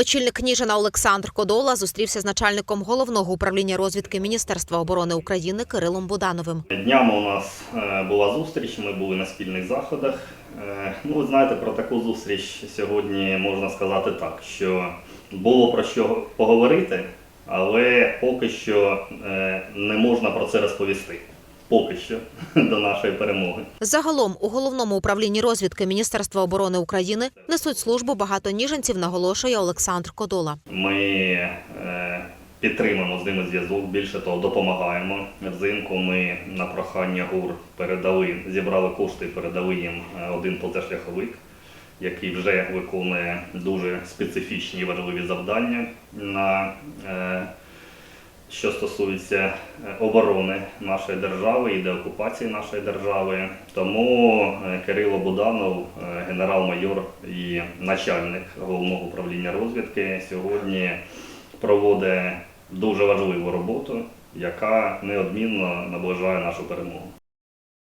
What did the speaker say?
Очільник Кніжина Олександр Кодола зустрівся з начальником головного управління розвідки Міністерства оборони України Кирилом Будановим. Днями у нас е, була зустріч, ми були на спільних заходах. Е, Ну, ви знаєте, про таку зустріч сьогодні можна сказати так, що було про що поговорити, але поки що е, не можна про це розповісти. Поки що до нашої перемоги. Загалом у головному управлінні розвідки Міністерства оборони України несуть службу багато ніженців, наголошує Олександр Кодола. Ми е, підтримуємо з ними зв'язок, більше того, допомагаємо. Взимку ми на прохання ГУР передали, зібрали кошти і передали їм е, один позашляховик, який вже виконує дуже специфічні і важливі завдання на е, що стосується е, оборони нашої держави і деокупації нашої держави. Тому е, Кирило Буданов, е, генерал-майор і начальник головного управління розвідки, сьогодні проводить дуже важливу роботу, яка неодмінно наближає нашу перемогу.